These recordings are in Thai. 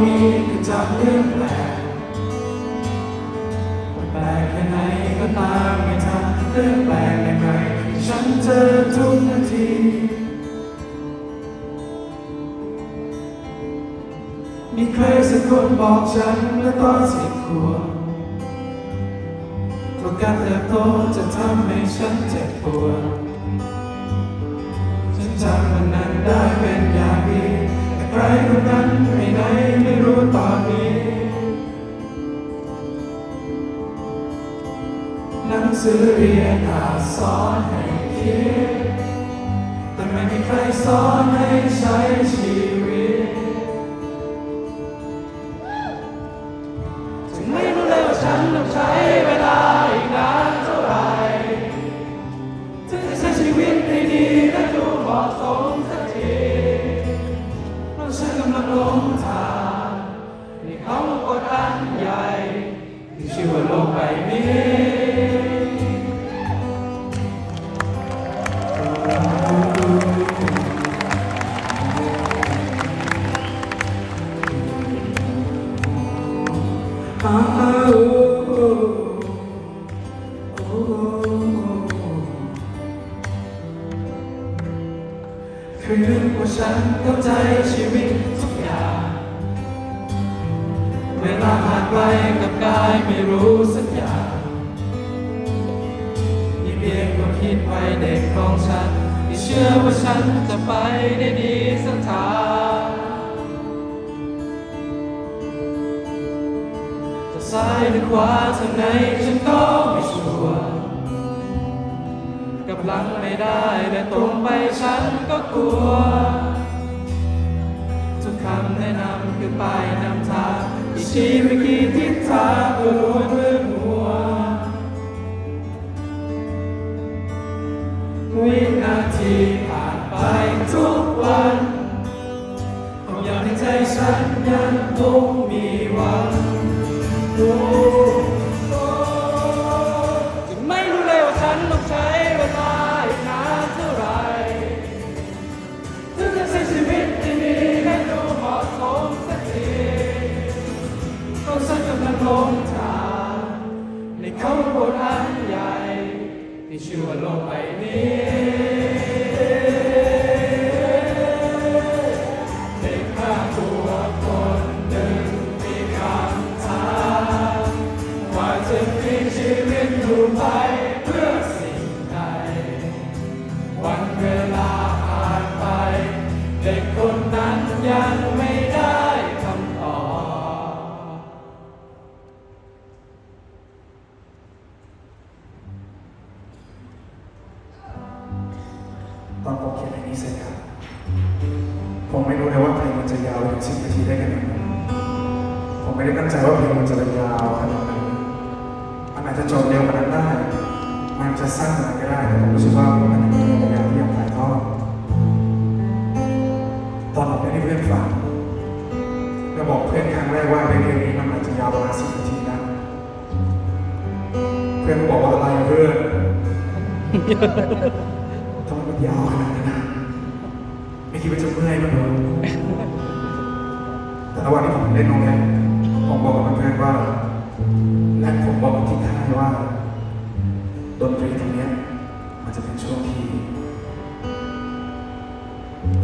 มีก็จำเรื่องแปลกแปลกแค่ไหนก็ตามไม่ทำเรื่องแปลกยังไม่ฉันเจอทุกนาทีมีใครสักคนบอกฉันเมื่อตอนสิบขวบว่าการเติบโตจะทำให้ฉันเจ็บปวดฉันจำวันนั้นได้เป็นอย่างดี รคนนั้นไปไหนไม่รู้ตอนนี้ หนังสือเรียนอาจสอนให้คิด แต่ไม่มีใครสอนให้ใช้ชีวิต กับกายไม่รู้สักอย่างนี่เพียงความคิดไว้เด็กของฉันที่เชื่อว่าฉันจะไปได้ดีสักทางจะซ้ายหรือขวาทางไหนฉันก็ไม่ชัวร์กับหลังไม่ได้แต่ตรงไปฉันก็กลัวทุกคำแนะนำคือป้ายนำทางที่ชี้ไปกี่ทิศทางก็ล้วนเรื่องหั ววินาทีผ่านไปทุกวันความอยากในใจฉันยังคงมีหวัง ด็กคนนั้นยังไม่ได้คำตอบตอนผมเขียนเพลงนี้เสร็จครับ ผมไม่รู้เลยว่าเพลงมันจะยาวถึงสิบนาทีได้ขนาดนั้นผมไม่ได้ตั้งใจว่าเพลงมันจะยาวขนาดนั้นมันอาจจะจบเร็วกว่านั้นได้ มันจะสั้นกว่านั้นก็ได้แต่ผมรู้สึกว่า เพลงนี้มันอาจจะยาวประมาณสิบนาทีนะเพื่อนบอกว่าอะไรเพื่อนทำไมมันยาวขนาดนั้นนะไม่คิดว่าจะเมื่อยมั้งเหรอแต่ระหว่างที่ผมเล่นตรงเนี้ยผมบอกกับเพื่อนว่า และผมบอกกับที่ค่ายว่าดนตรีตรงนี้มันจะเป็นช่วงที่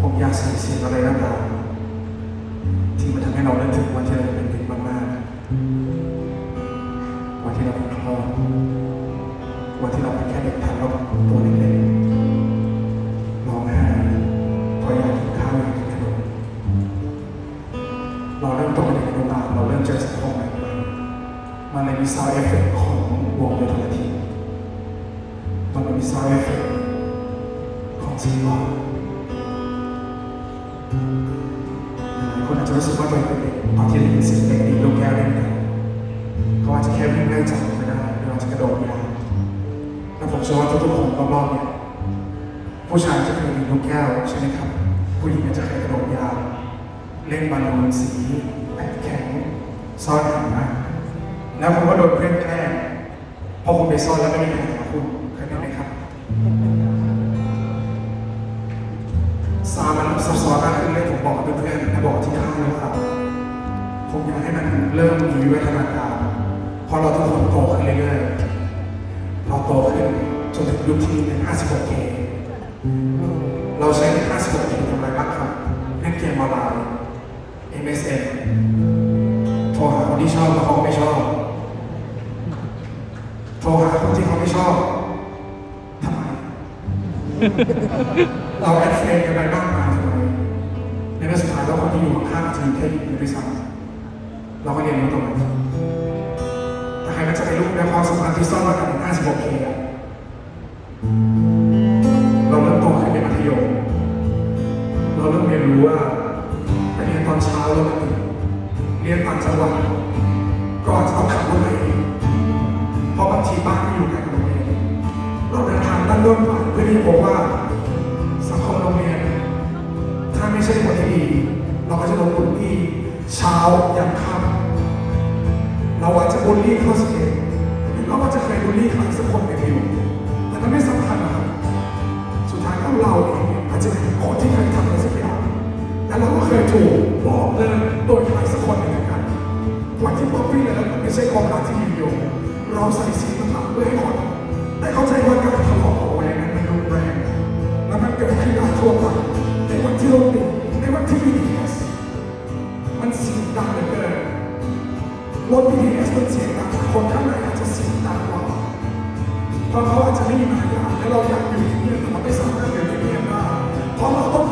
ผมอยากใส่เสียงอะไรก็ตามที่มันทำให้เราเล่นถึงวันที่เราเป็นเด็ก วันที่เราเป็นคลอวันที่เราเป็นแค่เด็กทารกตัวเล็กๆร้องไห้เพราะอยากกินข้าวอยากกินขนมเราเริ่มโตเป็นเด็กอนุบาลเราเริ่มเจอสังคมใหม่มันเลยมีซาวเอฟเฟกของวงโยธาทีมันเลยมีซาวเอฟเฟกของซีรีส์หลายคนอาจจะรู้สึกว่าตัวเองเป็นเด็กตอนที่ได้ยินเสียงเด็กดีลูกแก้วเล่นกัน เขาจะแค่วิ่งไล่จับไม่ได้หรืออาจะกระโดดยางแต่ผมเชื่อว่าทุกๆคนรอบๆเนี่ยผู้ชายจะเคยมีลูกแก้วใช่ไหมครับ ผู้หญิงจะเคยกระโดดยาวเล่นบอลลูนสีแปะแข็งซ่อนหาแล้วผมก็โดนเพื่อนแกล้งพอผมไปซ่อนแล้วไม่มีใครหาคุณเคยเป็นไหมครับสามันซับซ้อนมากขึ้นเลยผมบอกเพื่อนๆและบอกที่ผมอยากให้มันเริ่มมีวิวัฒนาการ พอเราทุกคนโตขึ้นเรื่อยๆเราโตขึ้นจนถึงยุคที่เป็น 56K เราใช้ 56K ทำอะไรบ้างครับเล่นเกมออนไลน์ MSN โทรหาคนที่ชอบแล้วเขาไม่ชอบ โทรหาคนที่เขาไม่ชอบทำไม เราแอดเฟรนกันไปมากมายทำไมในเมื่อสุดท้ายแล้วคนที่อยู่ข้างๆทีมแค่อยู่ด้วยซ้ำเราก็เรียนรู้ตรงนั้น ใครก็จะไปรู้ในความสัมพันธ์ที่ซ่อนมากัน 56K อะเราเริ่มโตขึ้นในมัธยม เราเริ่มเรียนรู้ว่าไปเรียนตอนเช้าแล้วมันตื่นเรียนต่างจังหวัดก็อาจจะต้องขับรถไปเองเพราะบางทีบ้านไม่อยู่ใกล้กับโรงเรียนเราเดินทางด้านร่วมไปเพื่อที่จะพบว่าสังคมโรงเรียนถ้าไม่ใช่คนที่ดี เราก็จะโดนบูลลี่เช้ายันค่ำ เราอาจจะบูลลี่เขาสักเองหรือเราก็จะเคยบูลลี่ใครสักคนหนึ่งอยู่แต่มันไม่สำคัญนะครับสุดท้ายแล้วเราเองอาจจะเป็นคนที่เคยทำอะไรสักอย่างและเราก็เคยถูกบอกเลิกโดยใครสักคนหนึ่งเหมือนกันวันที่ป๊อปปี้แล้วมันไม่ใช่ความรักที่ยืนยงเราใส่สีต่างๆเพื่อให้คนได้เข้าใจว่าการทะเลาะของแรงนั้นมันรุนแรงและมันเกิดขึ้นได้ทั่วไป รถ BTS มันเสียงดังคนข้างในอาจจะเสียงดังกว่าเพราะเขาอาจจะไม่มีมารยาทและเราอยากอยู่ที่นี่แต่เราไม่สามารถอยู่ที่นี่ได้เพราะเราต้อง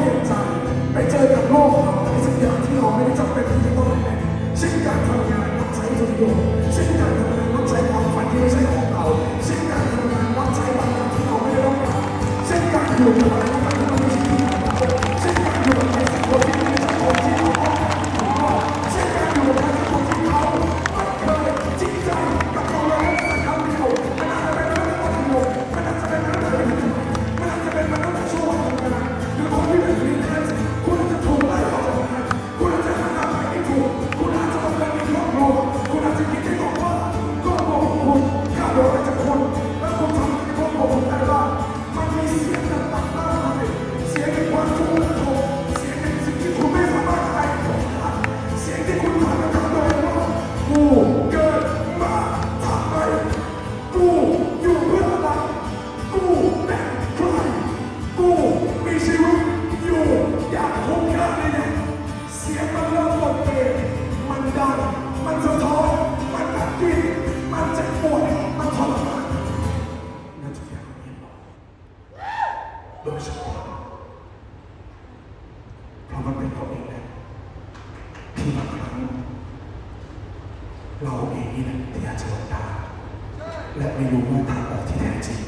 และไม่รู้ว่าทางออกที่แท้จริง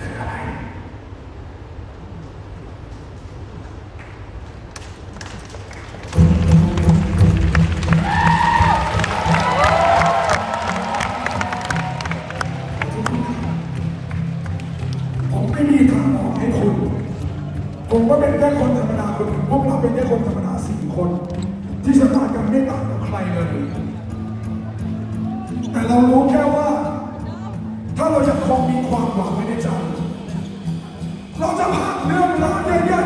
คืออะไรผมไม่มีทางออกให้คุณ ผมก็เป็นแค่คนธรรมดาคนหนึ่งพวกเราเป็นแค่คนธรรมดาสี่คน ที่สถานการณ์ไม่ต่างกับใครเลย แต่เรารู้ ความหวังไว้ในใจ เราจะผ่านเรื่องราวเย่ๆไ